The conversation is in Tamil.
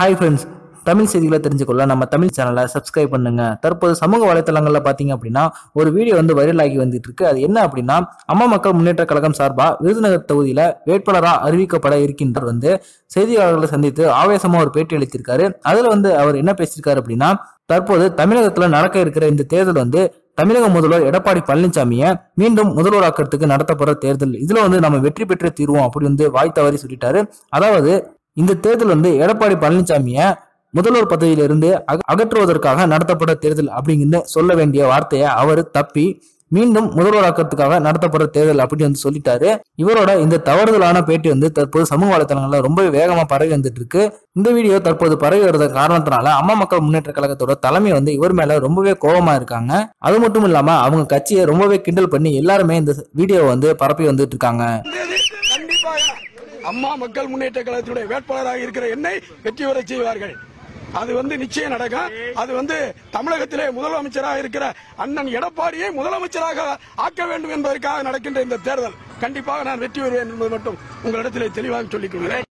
ஹாய் ஃப்ரெண்ட்ஸ் தமிழ் செய்திகளை தெரிஞ்சுக்கொள்ள நம்ம தமிழ் சேனலை சப்ஸ்கிரைப் பண்ணுங்க. தற்போது சமூக வலைத்தளங்களில் பார்த்தீங்க அப்படின்னா ஒரு வீடியோ வந்து வைரல் ஆகி வந்துட்டு இருக்கு அது என்ன அப்படின்னா அம்மா மக்கள் முன்னேற்ற கழகம் சார்பாக விருதுநகர் தொகுதியில் வேட்பாளராக அறிவிக்கப்பட இருக்கின்ற வந்து செய்தியாளர்களை சந்தித்து ஆவேசமாக ஒரு பேட்டி அளித்திருக்காரு. அதில் வந்து அவர் என்ன பேசியிருக்காரு அப்படின்னா தற்போது தமிழகத்தில் நடக்க இருக்கிற இந்த தேர்தல் வந்து தமிழக முதல்வர் எடப்பாடி பழனிசாமியை மீண்டும் முதல்வராக்கிறதுக்கு நடத்தப்படுற தேர்தல். இதுல வந்து நம்ம வெற்றி பெற்று தீர்வோம் அப்படி வந்து வாய் தவறி சொல்லிட்டாரு. அதாவது இந்த தேர்தல் வந்து எடப்பாடி பழனிசாமியை முதல்வர் பதவியிலிருந்து அக- அகற்றுவதற்காக நடத்தப்பட்ட தேர்தல் அப்படிங்கிற சொல்ல வேண்டிய வார்த்தையை அவர் தப்பி மீண்டும் முதல்வராக்கிறதுக்காக நடத்தப்படுற தேர்தல் அப்படின்னு வந்து சொல்லிட்டாரு. இவரோட இந்த தவறுதலான பேட்டி வந்து தற்போது சமூக வலைத்தளங்கள்ல ரொம்ப வேகமா பரவி வந்துட்டு இருக்கு இந்த வீடியோ தற்போது பரவி வரத காரணத்தினால அம்மா மக்கள் முன்னேற்ற கழகத்தோட தலைமை வந்து இவர் மேல ரொம்பவே கோபமா இருக்காங்க. அது மட்டும் இல்லாம அவங்க கட்சியை ரொம்பவே கிண்டல் பண்ணி எல்லாருமே இந்த வீடியோவை வந்து பரப்பி வந்துட்டு இருக்காங்க அம்மா மக்கள் முன்னேற்ற கழகத்தினுடைய வேட்பாளராக இருக்கிற என்னை வெற்றி பெற செய்வார்கள். அது வந்து நிச்சயம் நடக்கும். அது வந்து தமிழகத்திலே முதலமைச்சராக இருக்கிற அண்ணன் எடப்பாடியை முதலமைச்சராக ஆக்க வேண்டும் என்பதற்காக நடக்கின்ற இந்த தேர்தல். கண்டிப்பாக நான் வெற்றி பெறுவேன் என்பது மட்டும் உங்களிடத்திலே தெளிவாக சொல்லிக் கொள்கிறேன்.